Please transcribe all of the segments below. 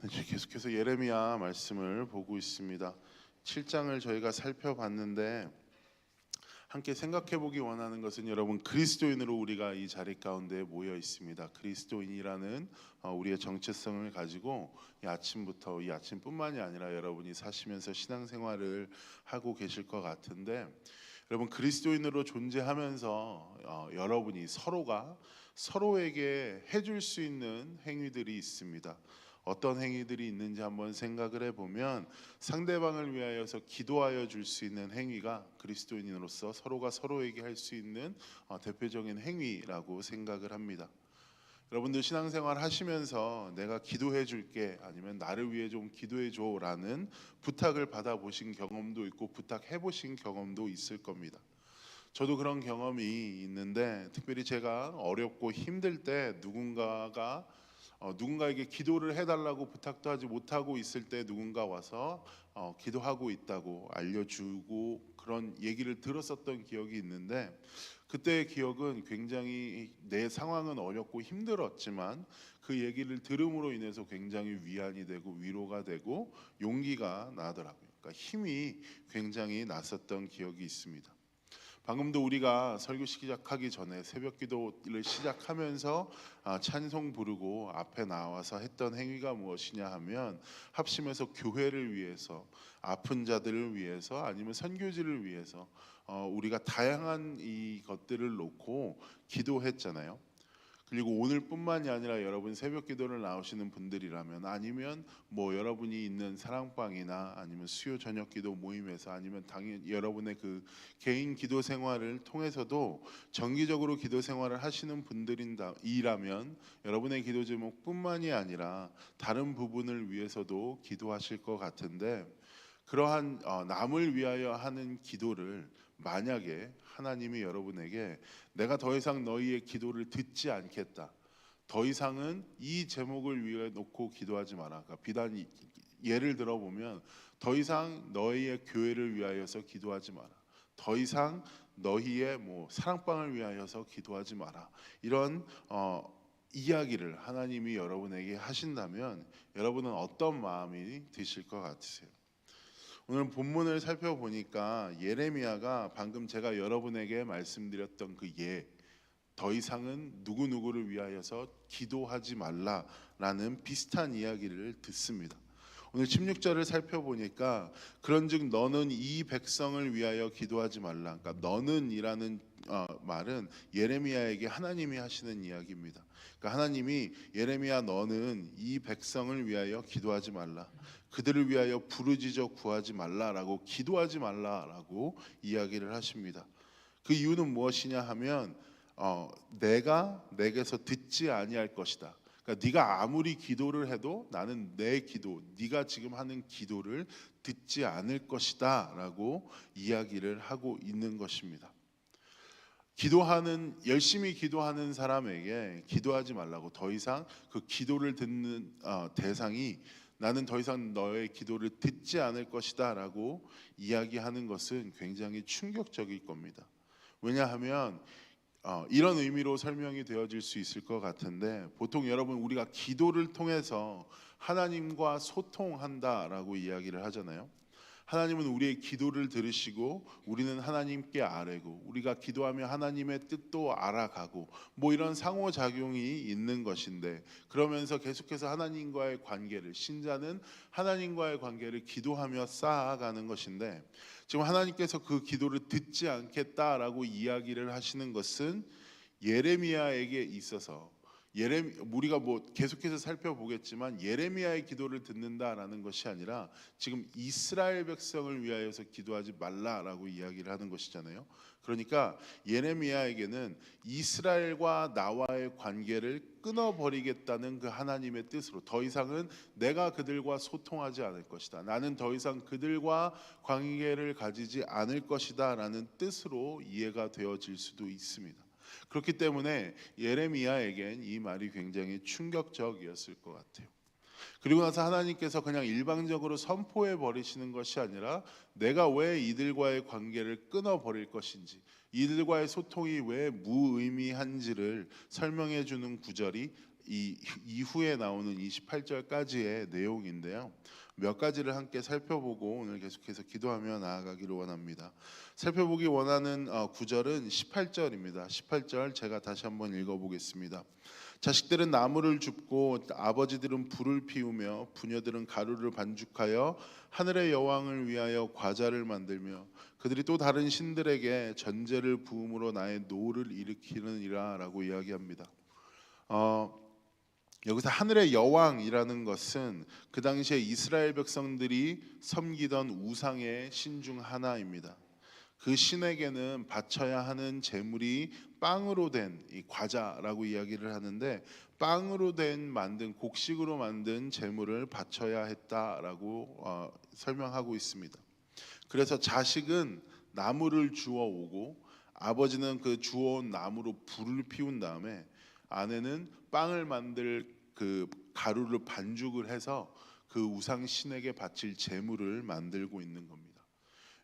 네, 계속해서 예레미야 말씀을 보고 있습니다. 7장을 저희가 살펴봤는데 함께 생각해 보기 원하는 것은 여러분 그리스도인으로 우리가 이 자리 가운데 모여 있습니다. 그리스도인이라는 어, 우리의 정체성을 가지고 이 아침부터 이 아침뿐만이 아니라 여러분이 사시면서 신앙생활을 하고 계실 것 같은데 여러분 그리스도인으로 존재하면서 어, 여러분이 서로가 서로에게 해줄 수 있는 행위들이 있습니다. 어떤 행위들이 있는지 한번 생각을 해보면 상대방을 위하여서 기도하여 줄 수 있는 행위가 그리스도인으로서 서로가 서로에게 할 수 있는 어, 대표적인 행위라고 생각을 합니다. 여러분들 신앙생활 하시면서 내가 기도해 줄게 아니면 나를 위해 좀 기도해 줘라는 부탁을 받아 보신 경험도 있고 부탁해 보신 경험도 있을 겁니다. 저도 그런 경험이 있는데 특별히 제가 어렵고 힘들 때 누군가가 어, 누군가에게 기도를 해달라고 부탁도 하지 못하고 있을 때 누군가 와서 어, 기도하고 있다고 알려주고 그런 얘기를 들었었던 기억이 있는데 그때의 기억은 굉장히 내 상황은 어렵고 힘들었지만 그 얘기를 들음으로 인해서 굉장히 위안이 되고 위로가 되고 용기가 나더라고요. 그러니까 힘이 굉장히 났었던 기억이 있습니다. 방금도 우리가 설교 시작하기 전에 새벽 기도를 시작하면서 아, 찬송 부르고 앞에 나와서 했던 행위가 무엇이냐 하면 합심해서 교회를 위해서 아픈 자들을 위해서 아니면 선교지를 위해서 어, 우리가 다양한 이 것들을 놓고 기도했잖아요. 그리고 오늘뿐만이 아니라 여러분 새벽 기도를 나오시는 분들이라면 아니면 뭐 여러분이 있는 사랑방이나 아니면 수요 저녁 기도 모임에서 아니면 당연 여러분의 그 개인 기도 생활을 통해서도 정기적으로 기도 생활을 하시는 분들이라면 여러분의 기도 제목뿐만이 아니라 다른 부분을 위해서도 기도하실 것 같은데 그러한 어, 남을 위하여 하는 기도를 만약에 하나님이 여러분에게 내가 더 이상 너희의 기도를 듣지 않겠다. 더 이상은 이 제목을 위해 놓고 기도하지 마라. 그러니까 비단 이- 예를 들어 보면 더 이상 너희의 교회를 위하여서 기도하지 마라. 더 이상 너희의 뭐 사랑방을 위하여서 기도하지 마라. 이런 어, 이야기를 하나님이 여러분에게 하신다면 여러분은 어떤 마음이 드실 것 같으세요? 오늘 본문을 살펴보니까 예레미야가 방금 제가 여러분에게 말씀드렸던 그 예, 더 이상은 누구 누구를 위하여서 기도하지 말라라는 비슷한 이야기를 듣습니다. 오늘 16절을 살펴보니까 그런즉 너는 이 백성을 위하여 기도하지 말라. 그러니까 너는이라는 어, 말은 예레미야에게 하나님이 하시는 이야기입니다. 그러니까 하나님이 예레미야 너는 이 백성을 위하여 기도하지 말라. 그들을 위하여 부르짖어 구하지 말라라고 기도하지 말라라고 이야기를 하십니다. 그 이유는 무엇이냐 하면 어, 내가 내게서 듣지 아니할 것이다. 그러니까 네가 아무리 기도를 해도 나는 내 기도, 네가 지금 하는 기도를 듣지 않을 것이다라고 이야기를 하고 있는 것입니다. 기도하는 열심히 기도하는 사람에게 기도하지 말라고 더 이상 그 기도를 듣는 어, 대상이 나는 더 이상 너의 기도를 듣지 않을 것이다 라고 이야기하는 것은 굉장히 충격적일 겁니다. 왜냐하면 어, 이런 의미로 설명이 되어질 수 있을 것 같은데 보통 여러분 우리가 기도를 통해서 하나님과 소통한다라고 이야기를 하잖아요. 하나님은 우리의 기도를 들으시고 우리는 하나님께 아뢰고 우리가 기도하며 하나님의 뜻도 알아가고 뭐 이런 상호작용이 있는 것인데 그러면서 계속해서 하나님과의 관계를 신자는 하나님과의 관계를 기도하며 쌓아가는 것인데 지금 하나님께서 그 기도를 듣지 않겠다라고 이야기를 하시는 것은 예레미야에게 있어서 예레 우리가 뭐 계속해서 살펴보겠지만 예레미야의 기도를 듣는다라는 것이 아니라 지금 이스라엘 백성을 위하여서 기도하지 말라라고 이야기를 하는 것이잖아요. 그러니까 예레미야에게는 이스라엘과 나와의 관계를 끊어버리겠다는 그 하나님의 뜻으로 더 이상은 내가 그들과 소통하지 않을 것이다. 나는 더 이상 그들과 관계를 가지지 않을 것이다라는 뜻으로 이해가 되어질 수도 있습니다. 그렇기 때문에 예레미야에겐 이 말이 굉장히 충격적이었을 것 같아요. 그리고 나서 하나님께서 그냥 일방적으로 선포해 버리시는 것이 아니라 내가 왜 이들과의 관계를 끊어 버릴 것인지 이들과의 소통이 왜 무의미한지를 설명해 주는 구절이 이 이후에 나오는 28절까지의 내용인데요. 몇 가지를 함께 살펴보고 오늘 계속해서 기도하며 나아가기를 원합니다. 살펴보기 원하는 어, 구절은 18절입니다. 18절 제가 다시 한번 읽어보겠습니다. 자식들은 나무를 줍고 아버지들은 불을 피우며 부녀들은 가루를 반죽하여 하늘의 여왕을 위하여 과자를 만들며 그들이 또 다른 신들에게 전제를 부음으로 나의 노를 일으키느니라라고 이야기합니다. 어, 여기서 하늘의 여왕이라는 것은 그 당시에 이스라엘 백성들이 섬기던 우상의 신 중 하나입니다. 그 신에게는 바쳐야 하는 제물이 빵으로 된 이 과자라고 이야기를 하는데 빵으로 된 만든 곡식으로 만든 제물을 바쳐야 했다라고 어, 설명하고 있습니다. 그래서 자식은 나무를 주워 오고 아버지는 그 주워온 나무로 불을 피운 다음에 아내는 빵을 만들 그 가루를 반죽을 해서 그 우상 신에게 바칠 제물을 만들고 있는 겁니다.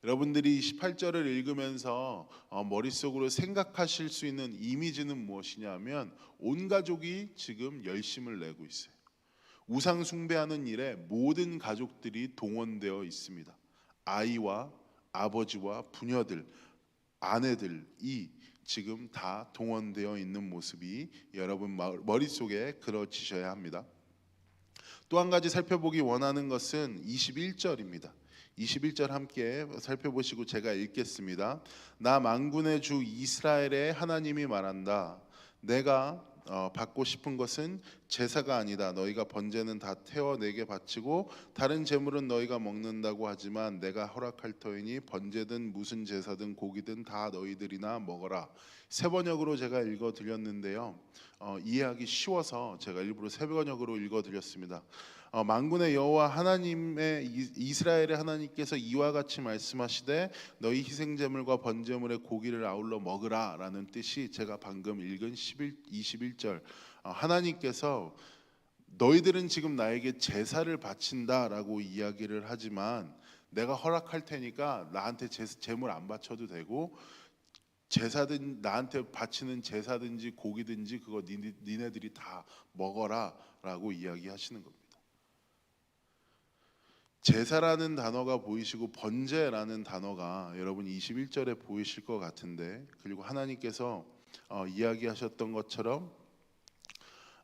여러분들이 18절을 읽으면서 어, 머릿속으로 생각하실 수 있는 이미지는 무엇이냐면 온 가족이 지금 열심을 내고 있어요. 우상 숭배하는 일에 모든 가족들이 동원되어 있습니다. 아이와 아버지와 부녀들, 아내들이 지금 다 동원되어 있는 모습이 여러분 머릿속에 그려지셔야 합니다. 또 한 가지 살펴보기 원하는 것은 21절입니다. 21절 함께 살펴보시고 제가 읽겠습니다. 나 만군의 주 이스라엘의 하나님이 말한다. 내가 어, 받고 싶은 것은 제사가 아니다. 너희가 번제는 다 태워 내게 바치고 다른 제물은 너희가 먹는다고 하지만 내가 허락할 터이니 번제든 무슨 제사든 고기든 다 너희들이나 먹어라. 세 번역으로 제가 읽어 드렸는데요. 어, 이해하기 쉬워서 제가 일부러 세 번역으로 읽어 드렸습니다. 어, 만군의 여호와 하나님의 이스라엘의 하나님께서 이와 같이 말씀하시되 너희 희생 제물과 번제물의 고기를 아울러 먹으라라는 뜻이 제가 방금 읽은 11 21절 어, 하나님께서 너희들은 지금 나에게 제사를 바친다라고 이야기를 하지만 내가 허락할 테니까 나한테 제, 제물 안 바쳐도 되고 제사든 나한테 바치는 제사든지 고기든지 그거 니네, 니네들이 다 먹어라라고 이야기하시는 겁니다. 제사라는 단어가 보이시고 번제라는 단어가 여러분 21절에 보이실 것 같은데 그리고 하나님께서 어, 이야기하셨던 것처럼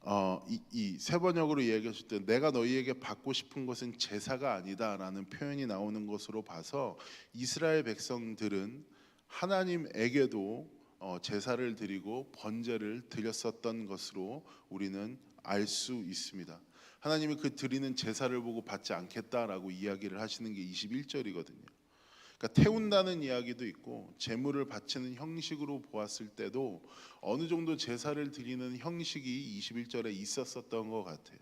어, 이세 번역으로 이야기하실 때 내가 너희에게 받고 싶은 것은 제사가 아니다라는 표현이 나오는 것으로 봐서 이스라엘 백성들은 하나님에게도 어, 제사를 드리고 번제를 드렸었던 것으로 우리는 알 수 있습니다. 하나님이 그 드리는 제사를 보고 받지 않겠다라고 이야기를 하시는 게 21절이거든요. 그러니까 태운다는 이야기도 있고 제물을 바치는 형식으로 보았을 때도 어느 정도 제사를 드리는 형식이 21절에 있었었던 것 같아요.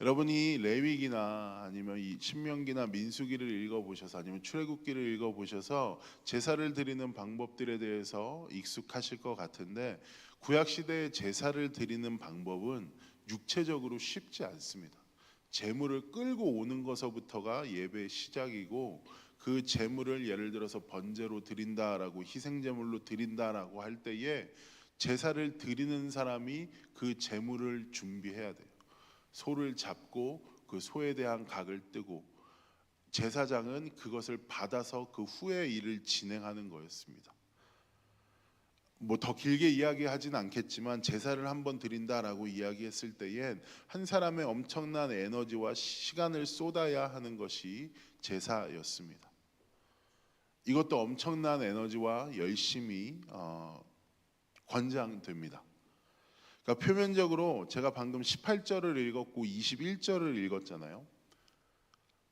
여러분이 레위기나 아니면 이 신명기나 민수기를 읽어보셔서 아니면 출애굽기를 읽어보셔서 제사를 드리는 방법들에 대해서 익숙하실 것 같은데 구약 시대의 제사를 드리는 방법은 육체적으로 쉽지 않습니다. 재물을 끌고 오는 것서부터가 예배의 시작이고 그 재물을 예를 들어서 번제로 드린다라고 희생 제물로 드린다라고 할 때에 제사를 드리는 사람이 그 재물을 준비해야 돼요. 소를 잡고 그 소에 대한 각을 뜨고 제사장은 그것을 받아서 그 후에 일을 진행하는 거였습니다. 뭐 더 길게 이야기하진 않겠지만 제사를 한번 드린다라고 이야기했을 때엔 한 사람의 엄청난 에너지와 시간을 쏟아야 하는 것이 제사였습니다. 이것도 엄청난 에너지와 열심히 어, 권장됩니다. 그러니까 표면적으로 제가 방금 18절을 읽었고 21절을 읽었잖아요.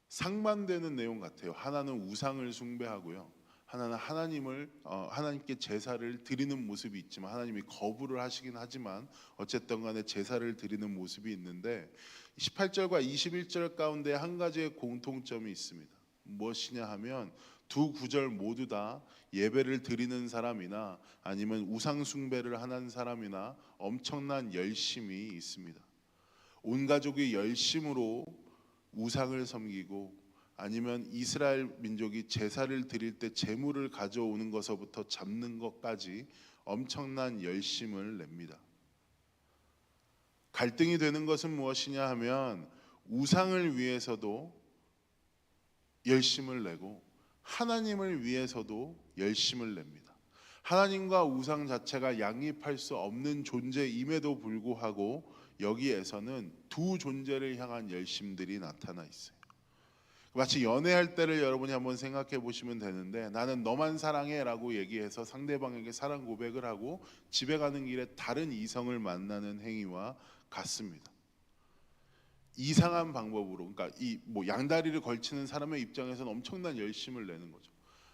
상반되는 내용 같아요. 하나는 우상을 숭배하고요. 하나는 하나님을 어, 하나님께 제사를 드리는 모습이 있지만 하나님이 거부를 하시긴 하지만 어쨌든 간에 제사를 드리는 모습이 있는데 18절과 21절 가운데 한 가지의 공통점이 있습니다. 무엇이냐 하면 두 구절 모두 다 예배를 드리는 사람이나 아니면 우상 숭배를 하는 사람이나 엄청난 열심이 있습니다. 온 가족이 열심으로 우상을 섬기고 아니면 이스라엘 민족이 제사를 드릴 때 제물을 가져오는 것서부터 잡는 것까지 엄청난 열심을 냅니다. 갈등이 되는 것은 무엇이냐 하면 우상을 위해서도 열심을 내고 하나님을 위해서도 열심을 냅니다. 하나님과 우상 자체가 양립할 수 없는 존재임에도 불구하고 여기에서는 두 존재를 향한 열심들이 나타나 있어요. 마치 연애할 때를 여러분이 한번 생각해 보시면 되는데 나는 너만 사랑해라고 얘기해서 상대방에게 사랑 고백을 하고 집에 가는 길에 다른 이성을 만나는 행위와 같습니다. 이상한 방법으로 그러니까 이 뭐 양다리를 걸치는 사람의 입장에서는 엄청난 열심을 내는 거죠.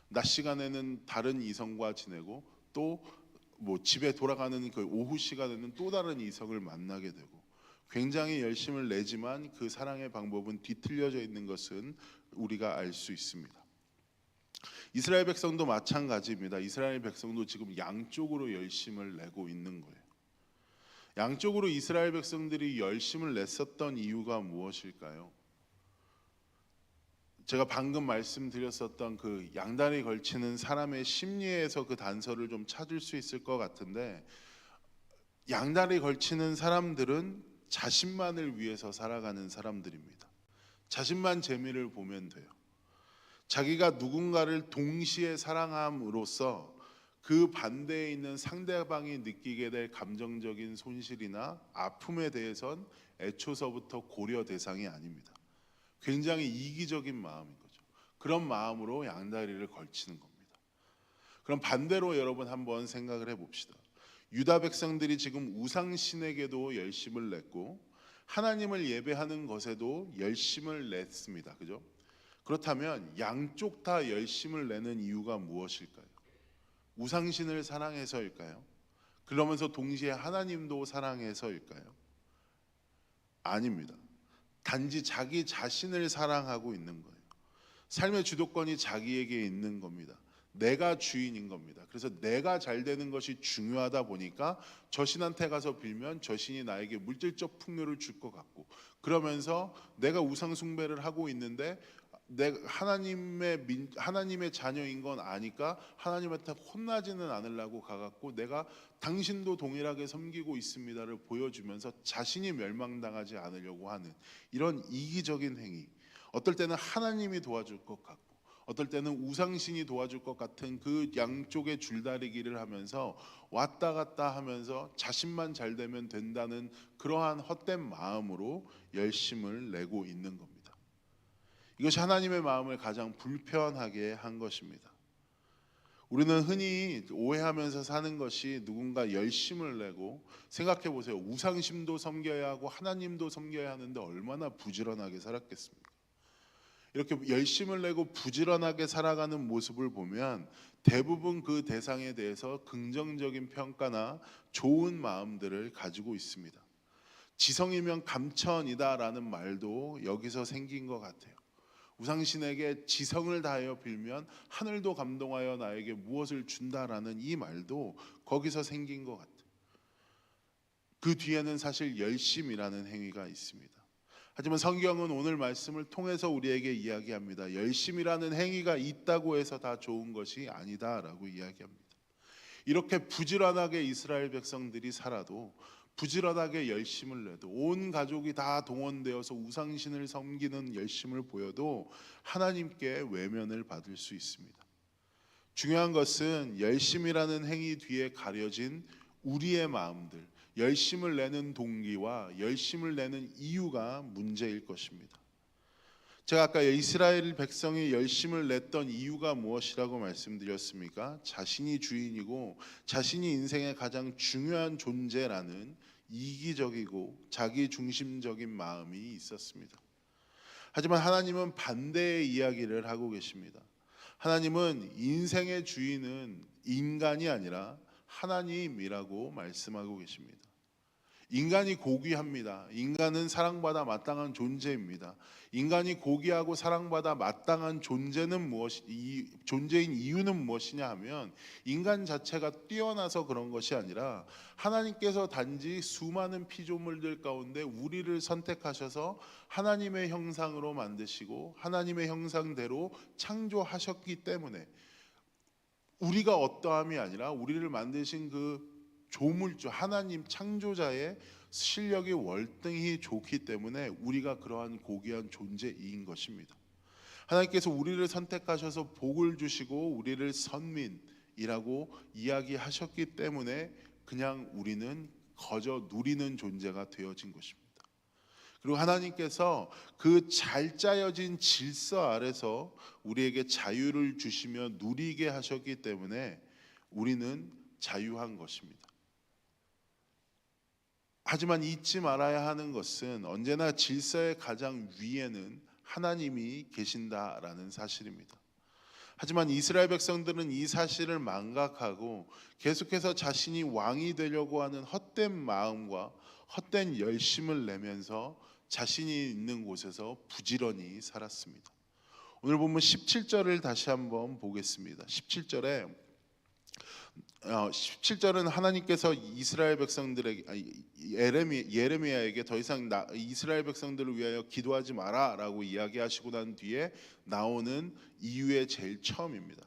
낮 시간에는 다른 이성과 지내고 또 뭐 집에 돌아가는 그 오후 시간에는 또 다른 이성을 만나게 되고 굉장히 열심을 내지만 그 사랑의 방법은 뒤틀려져 있는 것은 우리가 알 수 있습니다. 이스라엘 백성도 마찬가지입니다. 이스라엘 백성도 지금 양쪽으로 열심을 내고 있는 거예요. 양쪽으로 이스라엘 백성들이 열심을 냈었던 이유가 무엇일까요? 제가 방금 말씀드렸었던 그 양다리 걸치는 사람의 심리에서 그 단서를 좀 찾을 수 있을 것 같은데 양다리 걸치는 사람들은 자신만을 위해서 살아가는 사람들입니다. 자신만 재미를 보면 돼요. 자기가 누군가를 동시에 사랑함으로써 그 반대에 있는 상대방이 느끼게 될 감정적인 손실이나 아픔에 대해선 애초서부터 고려 대상이 아닙니다. 굉장히 이기적인 마음인 거죠. 그런 마음으로 양다리를 걸치는 겁니다. 그럼 반대로 여러분 한번 생각을 해봅시다. 유다 백성들이 지금 우상 신에게도 열심을 냈고 하나님을 예배하는 것에도 열심을 냈습니다. 그죠? 그렇다면 양쪽 다 열심을 내는 이유가 무엇일까요? 우상신을 사랑해서일까요? 그러면서 동시에 하나님도 사랑해서일까요? 아닙니다. 단지 자기 자신을 사랑하고 있는 거예요. 삶의 주도권이 자기에게 있는 겁니다. 내가 주인인 겁니다. 그래서 내가 잘 되는 것이 중요하다 보니까 저 신한테 가서 빌면 저 신이 나에게 물질적 풍요를 줄 것 같고 그러면서 내가 우상 숭배를 하고 있는데 내가 하나님의 민, 하나님의 자녀인 건 아니까 하나님한테 혼나지는 않으려고 가갖고 내가 당신도 동일하게 섬기고 있습니다를 보여주면서 자신이 멸망당하지 않으려고 하는 이런 이기적인 행위. 어떨 때는 하나님이 도와줄 것 같고 어떨 때는 우상신이 도와줄 것 같은 그 양쪽의 줄다리기를 하면서 왔다 갔다 하면서 자신만 잘 되면 된다는 그러한 헛된 마음으로 열심을 내고 있는 겁니다. 이것이 하나님의 마음을 가장 불편하게 한 것입니다. 우리는 흔히 오해하면서 사는 것이 누군가 열심을 내고 생각해 보세요. 우상심도 섬겨야 하고 하나님도 섬겨야 하는데 얼마나 부지런하게 살았겠습니까? 이렇게 열심을 내고 부지런하게 살아가는 모습을 보면 대부분 그 대상에 대해서 긍정적인 평가나 좋은 마음들을 가지고 있습니다. 지성이면 감천이다라는 말도 여기서 생긴 것 같아요. 우상신에게 지성을 다하여 빌면 하늘도 감동하여 나에게 무엇을 준다라는 이 말도 거기서 생긴 것 같아요. 그 뒤에는 사실 열심이라는 행위가 있습니다. 하지만 성경은 오늘 말씀을 통해서 우리에게 이야기합니다. 열심이라는 행위가 있다고 해서 다 좋은 것이 아니다라고 이야기합니다. 이렇게 부지런하게 이스라엘 백성들이 살아도 부지런하게 열심을 내도 온 가족이 다 동원되어서 우상신을 섬기는 열심을 보여도 하나님께 외면을 받을 수 있습니다. 중요한 것은 열심이라는 행위 뒤에 가려진 우리의 마음들, 열심을 내는 동기와 열심을 내는 이유가 문제일 것입니다. 제가 아까 이스라엘 백성이 열심을 냈던 이유가 무엇이라고 말씀드렸습니까? 자신이 주인이고 자신이 인생의 가장 중요한 존재라는 이기적이고 자기 중심적인 마음이 있었습니다. 하지만 하나님은 반대의 이야기를 하고 계십니다. 하나님은 인생의 주인은 인간이 아니라 하나님이라고 말씀하고 계십니다. 인간이 고귀합니다. 인간은 사랑받아 마땅한 존재입니다. 인간이 고귀하고 사랑받아 마땅한 존재는 무엇 이 존재인 이유는 무엇이냐 하면 인간 자체가 뛰어나서 그런 것이 아니라 하나님께서 단지 수많은 피조물들 가운데 우리를 선택하셔서 하나님의 형상으로 만드시고 하나님의 형상대로 창조하셨기 때문에 우리가 어떠함이 아니라 우리를 만드신 그 조물주 하나님 창조자의 실력이 월등히 좋기 때문에 우리가 그러한 고귀한 존재인 것입니다. 하나님께서 우리를 선택하셔서 복을 주시고 우리를 선민이라고 이야기하셨기 때문에 그냥 우리는 거저 누리는 존재가 되어진 것입니다. 그리고 하나님께서 그 잘 짜여진 질서 아래서 우리에게 자유를 주시며 누리게 하셨기 때문에 우리는 자유한 것입니다. 하지만 잊지 말아야 하는 것은 언제나 질서의 가장 위에는 하나님이 계신다라는 사실입니다. 하지만 이스라엘 백성들은 이 사실을 망각하고 계속해서 자신이 왕이 되려고 하는 헛된 마음과 헛된 열심을 내면서 자신이 있는 곳에서 부지런히 살았습니다. 오늘 보면 17절을 다시 한번 보겠습니다. 17절에 어, 17절은 하나님께서 이스라엘 백성들에게 예레미 예레미야에게 더 이상 나, 이스라엘 백성들을 위하여 기도하지 마라라고 이야기하시고 난 뒤에 나오는 이유의 제일 처음입니다.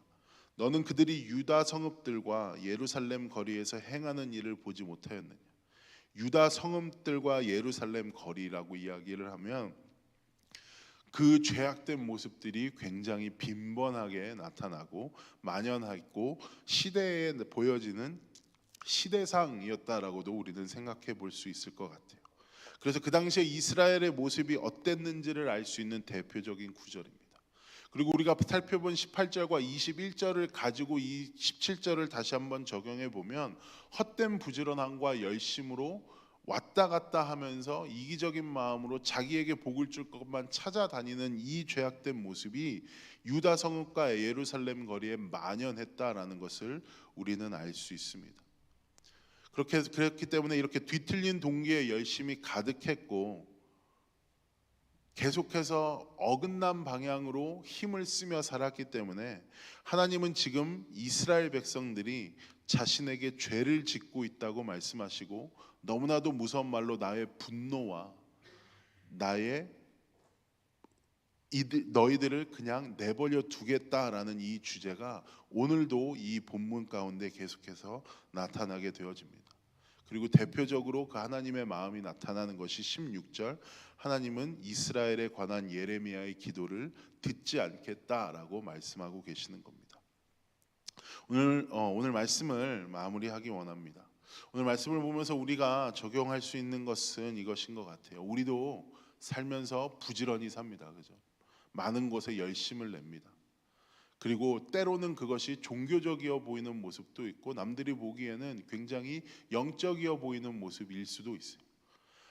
너는 그들이 유다 성읍들과 예루살렘 거리에서 행하는 일을 보지 못하였느냐? 유다 성읍들과 예루살렘 거리라고 이야기를 하면 그 죄악된 모습들이 굉장히 빈번하게 나타나고 만연하고 시대에 보여지는 시대상이었다라고도 우리는 생각해 볼 수 있을 것 같아요. 그래서 그 당시에 이스라엘의 모습이 어땠는지를 알 수 있는 대표적인 구절입니다. 그리고 우리가 살펴본 18절과 21절을 가지고 이 17절을 다시 한번 적용해 보면 헛된 부지런함과 열심으로 왔다 갔다 하면서 이기적인 마음으로 자기에게 복을 줄 것만 찾아다니는 이 죄악된 모습이 유다 성읍과 예루살렘 거리에 만연했다라는 것을 우리는 알 수 있습니다. 그렇게 그렇기 때문에 이렇게 뒤틀린 동기에 열심히 가득했고 계속해서 어긋난 방향으로 힘을 쓰며 살았기 때문에 하나님은 지금 이스라엘 백성들이 자신에게 죄를 짓고 있다고 말씀하시고 너무나도 무서운 말로 나의 분노와 나의 이들, 너희들을 그냥 내버려 두겠다라는 이 주제가 오늘도 이 본문 가운데 계속해서 나타나게 되어집니다. 그리고 대표적으로 그 하나님의 마음이 나타나는 것이 16절 하나님은 이스라엘에 관한 예레미야의 기도를 듣지 않겠다라고 말씀하고 계시는 겁니다. 오늘 어, 오늘 말씀을 마무리하기 원합니다. 오늘 말씀을 보면서 우리가 적용할 수 있는 것은 이것인 것 같아요. 우리도 살면서 부지런히 삽니다. 그죠? 많은 곳에 열심을 냅니다. 그리고 때로는 그것이 종교적이어 보이는 모습도 있고 남들이 보기에는 굉장히 영적이어 보이는 모습일 수도 있어요.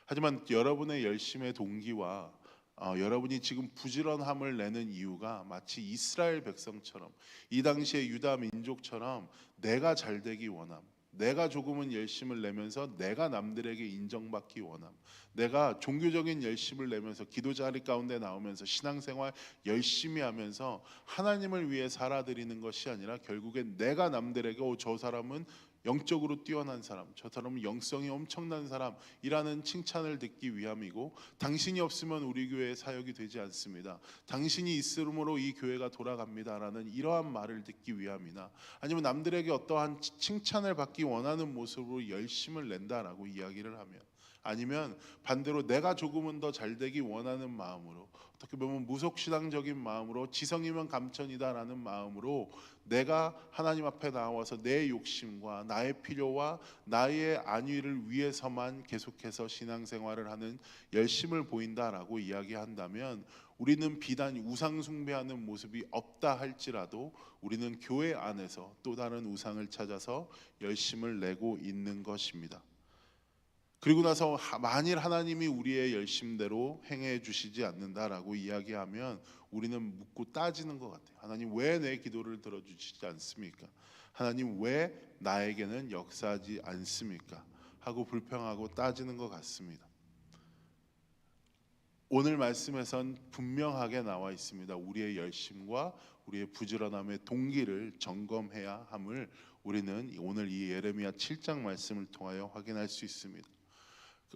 하지만 여러분의 열심의 동기와 어, 여러분이 지금 부지런함을 내는 이유가 마치 이스라엘 백성처럼 이 당시의 유다 민족처럼 내가 잘 되기 원함, 내가 조금은 열심을 내면서 내가 남들에게 인정받기 원함. 내가 종교적인 열심을 내면서 기도 자리 가운데 나오면서 신앙생활 열심히 하면서 하나님을 위해 살아드리는 것이 아니라 결국엔 내가 남들에게 오, 저 사람은 영적으로 뛰어난 사람, 저 사람은 영성이 엄청난 사람이라는 칭찬을 듣기 위함이고 당신이 없으면 우리 교회의 사역이 되지 않습니다. 당신이 있으므로 이 교회가 돌아갑니다라는 이러한 말을 듣기 위함이나 아니면 남들에게 어떠한 칭찬을 받기 원하는 모습으로 열심을 낸다라고 이야기를 하면 아니면 반대로 내가 조금은 더 잘 되기 원하는 마음으로 어떻게 보면 무속신앙적인 마음으로 지성이면 감천이다라는 마음으로 내가 하나님 앞에 나와서 내 욕심과 나의 필요와 나의 안위를 위해서만 계속해서 신앙생활을 하는 열심을 보인다라고 이야기한다면 우리는 비단 우상 숭배하는 모습이 없다 할지라도 우리는 교회 안에서 또 다른 우상을 찾아서 열심을 내고 있는 것입니다. 그리고 나서 만일 하나님이 우리의 열심대로 행해 주시지 않는다라고 이야기하면 우리는 묻고 따지는 것 같아요. 하나님 왜 내 기도를 들어주시지 않습니까? 하나님 왜 나에게는 역사하지 않습니까? 하고 불평하고 따지는 것 같습니다. 오늘 말씀에선 분명하게 나와 있습니다. 우리의 열심과 우리의 부지런함의 동기를 점검해야 함을 우리는 오늘 이 예레미야 7장 말씀을 통하여 확인할 수 있습니다.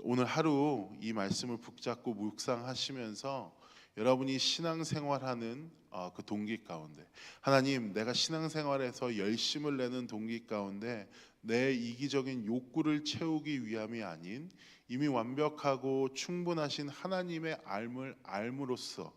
오늘 하루 이 말씀을 붙잡고 묵상하시면서 여러분이 신앙생활하는 어, 그 동기 가운데 하나님 내가 신앙생활에서 열심을 내는 동기 가운데 내 이기적인 욕구를 채우기 위함이 아닌 이미 완벽하고 충분하신 하나님의 알을 알므로써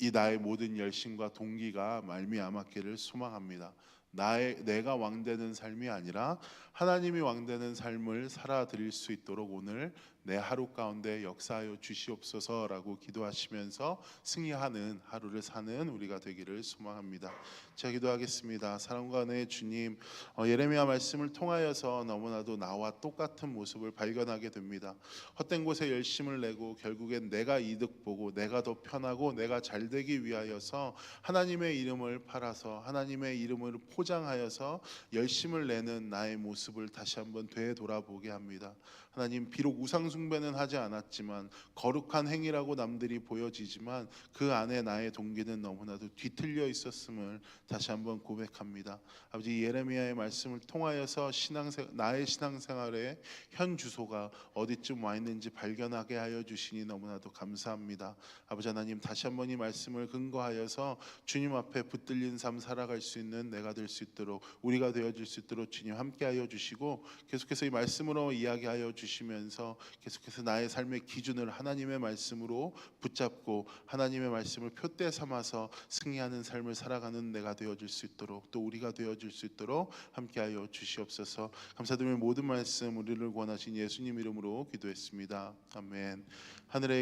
이 나의 모든 열심과 동기가 말미암았기를 소망합니다. 나의 내가 왕 되는 삶이 아니라 하나님이 왕 되는 삶을 살아 드릴 수 있도록 오늘 내 하루 가운데 역사하여 주시옵소서라고 기도하시면서 승리하는 하루를 사는 우리가 되기를 소망합니다. 제가 기도하겠습니다. 사랑과 은혜의 주님, 어, 예레미야 말씀을 통하여서 너무나도 나와 똑같은 모습을 발견하게 됩니다. 헛된 곳에 열심을 내고 결국엔 내가 이득 보고 내가 더 편하고 내가 잘 되기 위하여서 하나님의 이름을 팔아서 하나님의 이름을 포장하여서 열심을 내는 나의 모습을 다시 한번 되돌아보게 합니다. 하나님 비록 우상 숭배는 하지 않았지만 거룩한 행위라고 남들이 보여지지만 그 안에 나의 동기는 너무나도 뒤틀려 있었음을 다시 한번 고백합니다. 아버지 예레미야의 말씀을 통하여서 신앙생 나의 신앙생활의 현 주소가 어디쯤 와 있는지 발견하게 하여 주시니 너무나도 감사합니다. 아버지 하나님 다시 한번 이 말씀을 근거하여서 주님 앞에 붙들린 삶 살아갈 수 있는 내가 될 수 있도록 우리가 되어 질 수 있도록 주님 함께하여 주시고 계속해서 이 말씀으로 이야기하여 주시면서 계속해서 나의 삶의 기준을 하나님의 말씀으로 붙잡고 하나님의 말씀을 표대 삼아서 승리하는 삶을 살아가는 내가 되어질 수 있도록 또 우리가 되어질 수 있도록 함께하여 주시옵소서. 감사드리며 모든 말씀 우리를 권하신 예수님 이름으로 기도했습니다. 아멘. 하늘의